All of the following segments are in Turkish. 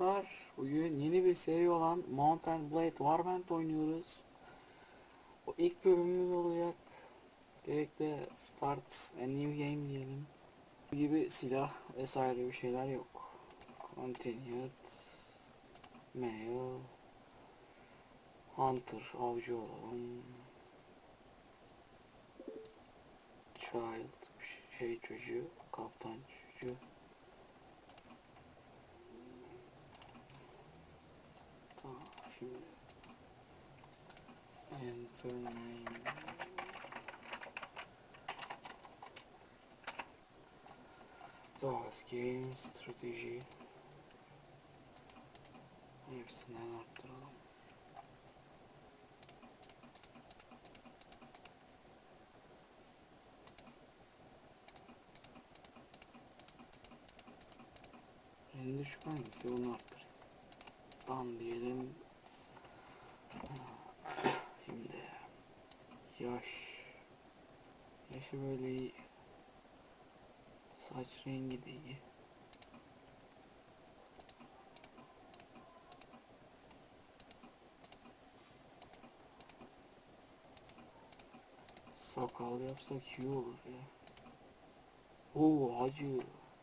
arkadaşlar. Bugün yeni bir seri olan Mountain Blade Warband oynuyoruz. O ilk bölümümüz olacak. Gerekli start a new game diyelim. Gibi silah vesaire bir şeyler yok. Continued. Mail. Hunter avcı olalım. Child şey çocuğu, kaptan çocuğu. Tamam şimdi enter name Doğaz game strateji hepsinden arttıralım. En düşük hangisi? Onu arttırayım. Dan diyelim Şimdi yaş yaşı böyle iyi. Saç rengi de iyi. Sakal yapsak iyi olur ya. Oo hacı.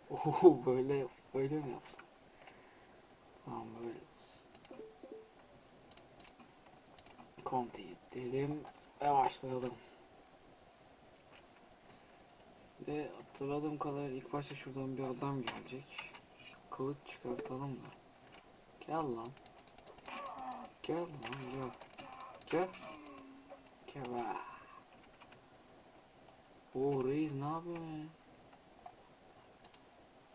Oo böyle böyle mi yapsam? Tamam böyle olsun. Continue diyelim ve başlayalım. Ve hatırladığım kadar ilk başta şuradan bir adam gelecek. Kılıç çıkartalım da. Gel lan. Gel lan gel. Gel. Gel be. Oo reis ne yapıyor ya?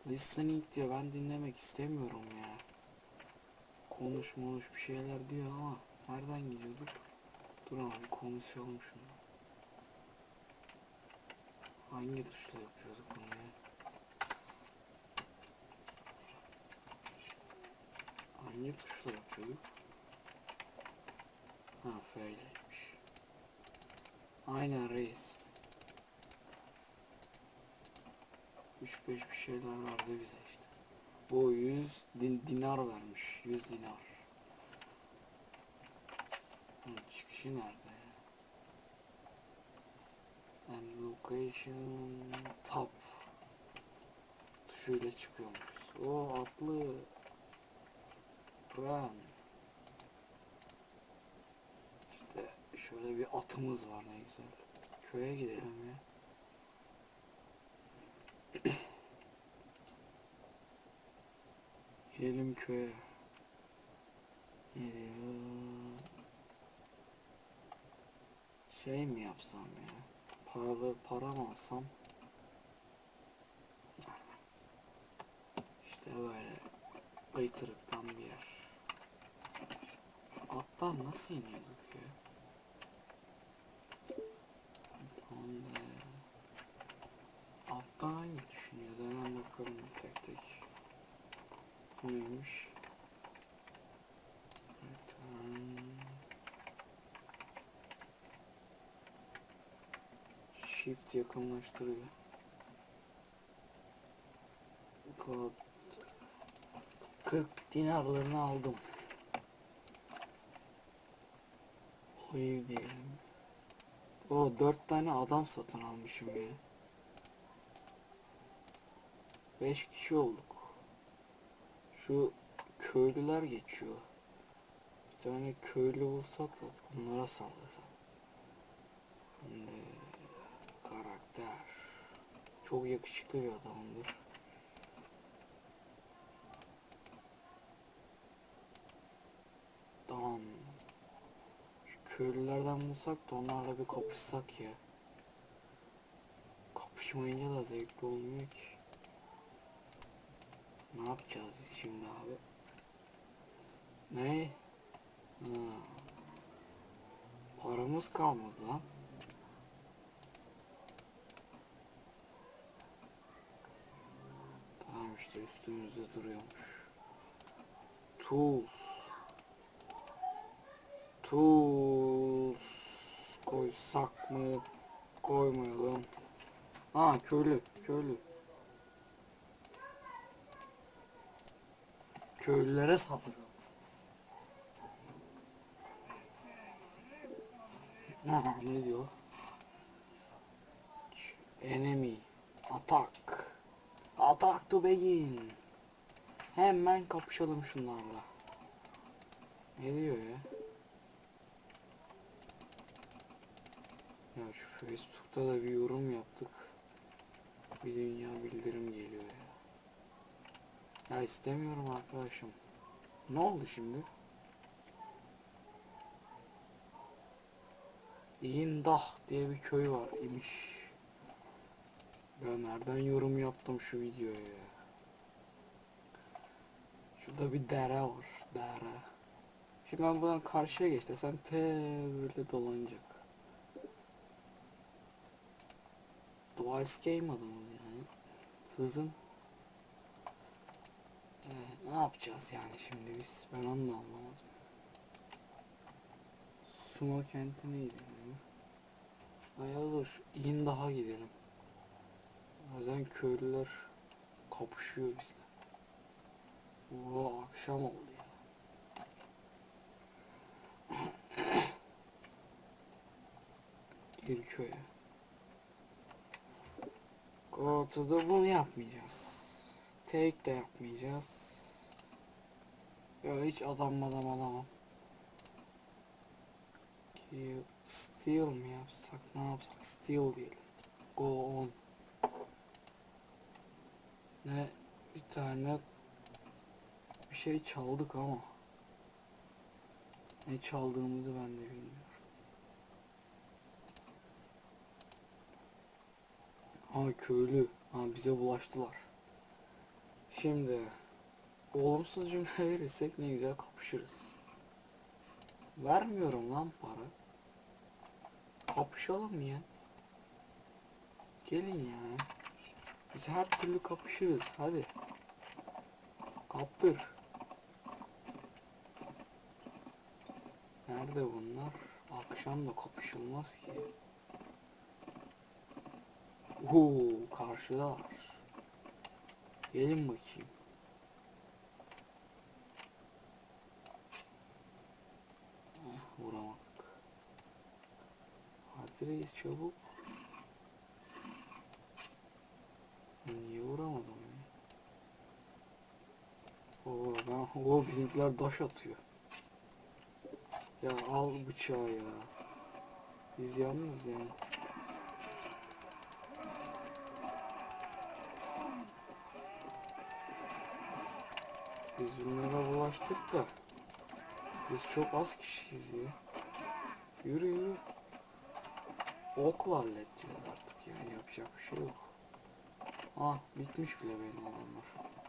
Listening diyor ben dinlemek istemiyorum ya. Konuş bir şeyler diyor ama nereden gidiyorduk? Dur abi konuşalım şunu. Hangi tuşla yapıyorduk bunu ya? Hangi tuşla yapıyorduk? Ha F'leymiş. Aynen reis. 3-5 bir şeyler verdi bize işte. Bu 100 din, dinar vermiş. 100 dinar. Çıkışı nerede ya? And location top tuşuyla çıkıyormuşuz. O atlı ben işte şöyle bir atımız var ne güzel. Köye gidelim ya. Gidelim köye. Gidiyor. Şey mi yapsam ya? Paralı para mı alsam? İşte böyle kıytırıktan bir yer. Attan nasıl iniyorduk ya? Honda ya. Alttan hangi düşünüyordu? Hemen bakalım tek tek. Neymiş? Shift yakınlaştırıyor. Kod 40 dinarlarını aldım. O ev diyelim. O 4 tane adam satın almışım ya. 5 kişi olduk. Şu köylüler geçiyor. Bir tane köylü bulsak da onlara saldırsak. Şimdi karakter. Çok yakışıklı bir adamdır. Dan. Şu köylülerden bulsak da onlarla bir kapışsak ya. Kapışmayınca da zevkli olmuyor ki. Ne yapacağız biz şimdi abi? Ne? Ha. Paramız kalmadı lan. Tamam işte üstümüzde duruyormuş. Tools. Tools. Koysak mı? Koymayalım. Ha köylü, köylü. Köylülere saldıralım. Aha, ne diyor? Enemy. To begin. Hemen kapışalım şunlarla. Ne diyor ya? Ya şu Facebook'ta da bir yorum yaptık. Bir dünya bildirim geliyor ya. Ya istemiyorum arkadaşım. Ne oldu şimdi? İndah diye bir köy var imiş. Ben nereden yorum yaptım şu videoya ya? Şurada bir dere var. Dere. Şimdi ben buradan karşıya geç desem te böyle dolanacak. Twice game adamım yani. Hızım. Ee, ne yapacağız yani şimdi biz? Ben onu da anlamadım. Sumo kentine gidelim mi? Ya dur, in daha gidelim. Bazen köylüler kapışıyor bizle. Oo akşam oldu ya. Gir köye. Go to the bunu yapmayacağız. Take de yapmayacağız. Ya hiç adam adam alamam. Kill, steal mi yapsak ne yapsak steal diyelim. Go on. Ne bir tane bir şey çaldık ama ne çaldığımızı ben de bilmiyorum. Ha köylü. Ha bize bulaştılar. Şimdi olumsuz cümle verirsek ne güzel kapışırız. Vermiyorum lan para. Kapışalım ya. Gelin ya. Biz her türlü kapışırız. Hadi. Kaptır. Nerede bunlar? Akşam da kapışılmaz ki. Oo, karşıdalar. Gelin bakayım. Eh, vuramadık. Hadi reis çabuk. Niye vuramadım ya? Oo, ben, o bizimkiler daş atıyor. Ya al bıçağı ya. Biz yalnız yani. Biz bunlara bulaştık da biz çok az kişiyiz ya. Yürü yürü. Okla halledeceğiz artık yani yapacak bir şey yok. Ah bitmiş bile benim adamlar.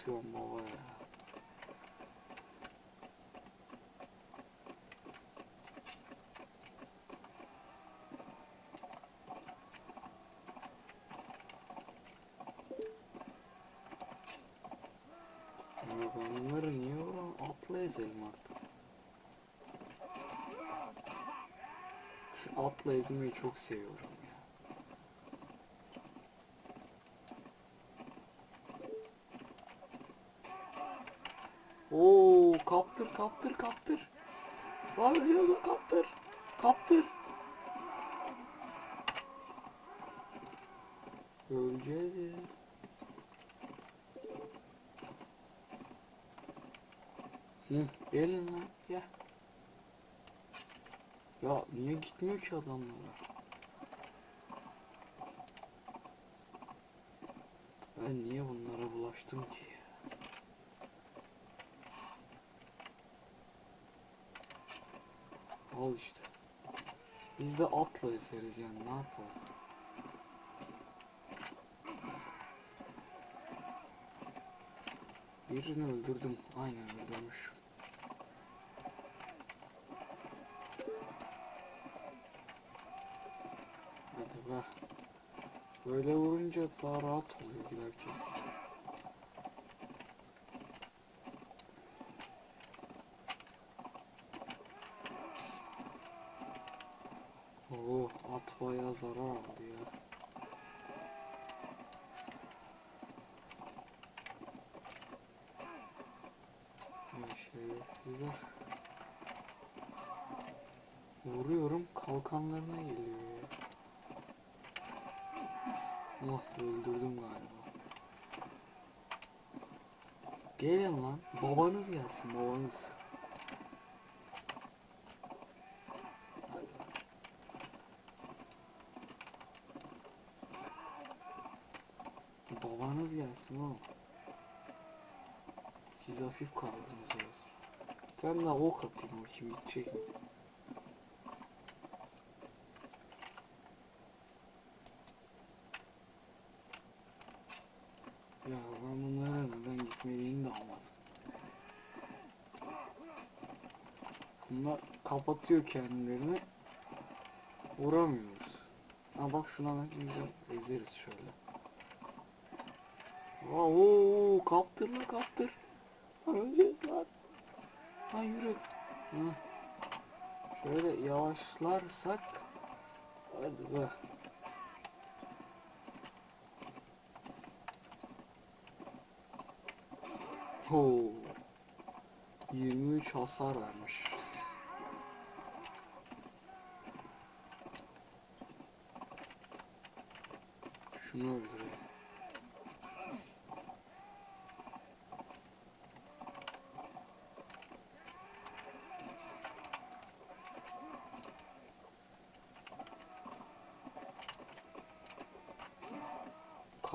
Atıyorsun baba bunları niye vuram? Atla ezelim artık. Atla ezmeyi çok seviyorum ya. Oo kaptır kaptır. Lan kaptır. Kaptır. Öleceğiz ya. Hı, gelin lan ya. Ya niye gitmiyor ki adamlara? Ben niye bunlara bulaştım ki? Al işte. Biz de atla eseriz yani ne yapalım? Birini öldürdüm. Aynen öldürmüşüm. Hadi be. Böyle vurunca daha rahat oluyor giderken. bayağı zarar aldı ya. Şerefsizler. Vuruyorum şey kalkanlarına geliyor ya. Oh öldürdüm galiba. Gelin lan babanız gelsin babanız. Babanız gelsin oğlum. Siz hafif kaldınız orası. Sen de ok atayım bakayım gidecek mi? Ya ben bunlara neden gitmediğini de anladım. Bunlar kapatıyor kendilerini. Vuramıyoruz. Ha bak şuna ne güzel ezeriz şöyle. Oo, kaptır lan kaptır. Lan öleceğiz lan. Lan yürü. Hı. Şöyle yavaşlarsak. Hadi be. Oo. 23 hasar vermiş. Şunu öldüreyim.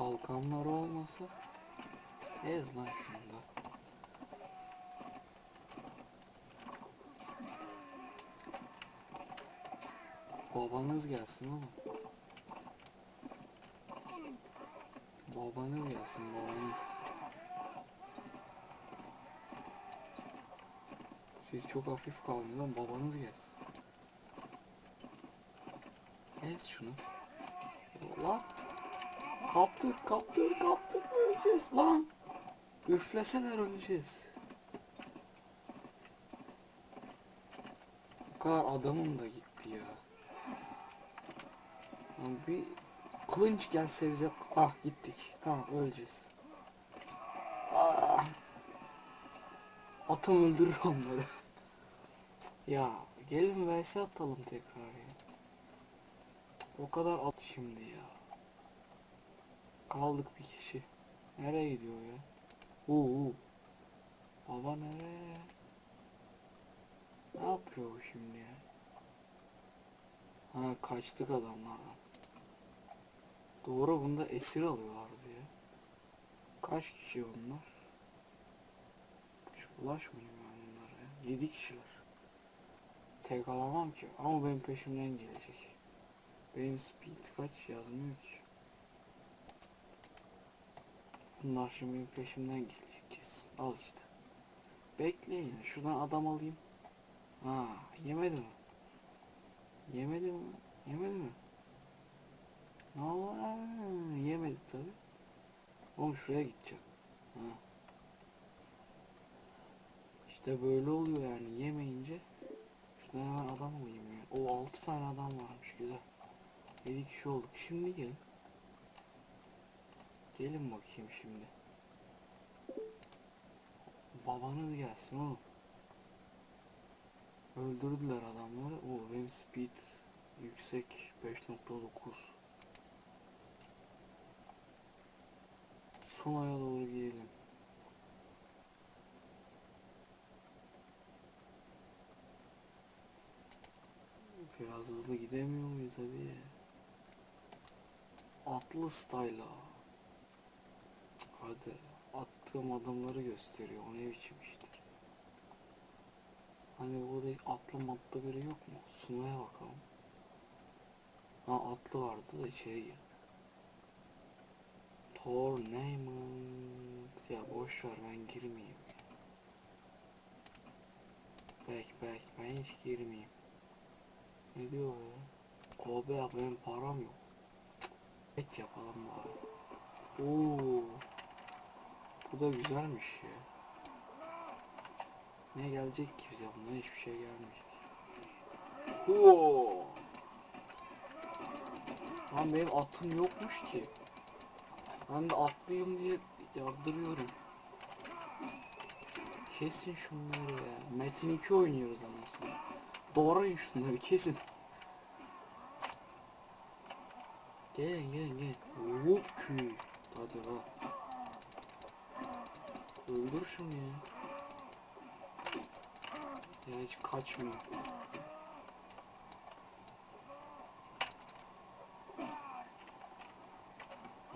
Kalkanlar olmasa Ez lan şunda. Babanız gelsin oğlum. Babanız gelsin babanız. Siz çok hafif kaldınız lan babanız gelsin. Ez şunu. Lan. Kaptır kaptır kaptır öleceğiz lan. Üfleseler öleceğiz. Bu kadar adamım da gitti ya. Lan bir kılınç gelse bize ah gittik. Tamam öleceğiz. Ah. Atım öldürür onları. ya gelin vs atalım tekrar ya. O kadar at şimdi ya. Kaldık bir kişi. Nereye gidiyor ya? Oo. Baba nereye? Ne yapıyor bu şimdi ya? Ha kaçtık adamlardan. Doğru bunda esir alıyorlardı ya. Kaç kişi onlar? Hiç bulaşmayayım ben bunlara ya. 7 kişiler. Tek alamam ki ama benim peşimden gelecek. Benim speed kaç yazmıyor ki. Bunlar şimdi peşimden gelecek kesin. Al işte. Bekleyin. Şuradan adam alayım. Ha, yemedi mi? Yemedi mi? Yemedi mi? Ne oldu? Yemedi tabi. Oğlum şuraya gideceğim. Ha. İşte böyle oluyor yani yemeyince. Şuradan hemen adam alayım ya. O 6 tane adam varmış güzel. 7 kişi olduk. Şimdi gelin. Gelin bakayım şimdi. Babanız gelsin oğlum. Öldürdüler adamları. O benim speed yüksek 5.9. Sonaya doğru gidelim. Biraz hızlı gidemiyor muyuz hadi ya. Atlı style'a. Hadi attığım adımları gösteriyor. O ne biçim iştir. Hani burada atlı matlı biri yok mu? Sunaya bakalım. Ha atlı vardı da içeri girdi. Tournament. Ya boş ben girmeyeyim. Bek bek ben hiç girmeyeyim. Ne diyor ya? Ya benim param yok. Et yapalım bari. Oo. Bu da güzelmiş ya. Ne gelecek ki bize bundan hiçbir şey gelmeyecek. Oo. Lan benim atım yokmuş ki. Ben de atlıyım diye yardırıyorum. Kesin şunları ya. Metin 2 oynuyoruz anasını. Doğrayın şunları kesin. Gelin gelin gelin. Whoop. Hadi ha. Öldür şunu ya. Ya hiç kaçmıyor.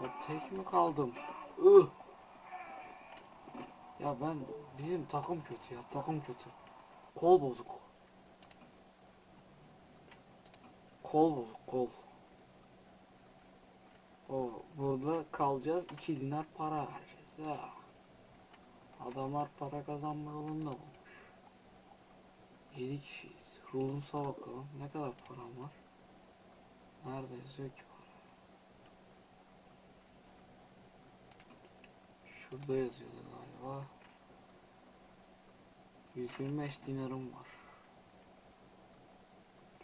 Ya tek mi kaldım? Ih. Ya ben bizim takım kötü ya takım kötü. Kol bozuk. Kol bozuk kol. O burada kalacağız 2 dinar para vereceğiz ya. Adamlar para kazanma yolunda bulmuş. 7 kişiyiz. Rulus'a bakalım. Ne kadar param var? Nerede yazıyor ki para? Şurada yazıyordu galiba. 125 dinarım var.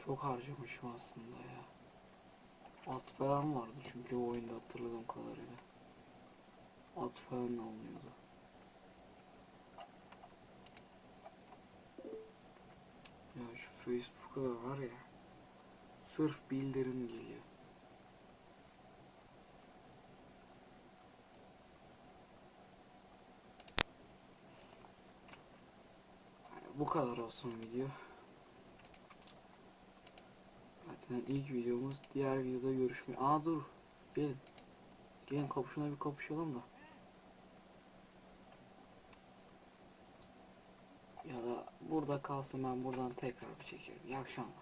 Çok harcamışım aslında ya. At falan vardı çünkü oyunda hatırladığım kadarıyla. At falan alınıyordu. Ya şu Facebook'a da var ya. Sırf bildirim geliyor. Bu kadar olsun video. Zaten ilk videomuz diğer videoda görüşme. Aa dur. Gelin. Gelin kapışına bir kapışalım da burada kalsın ben buradan tekrar bir çekerim. İyi akşamlar.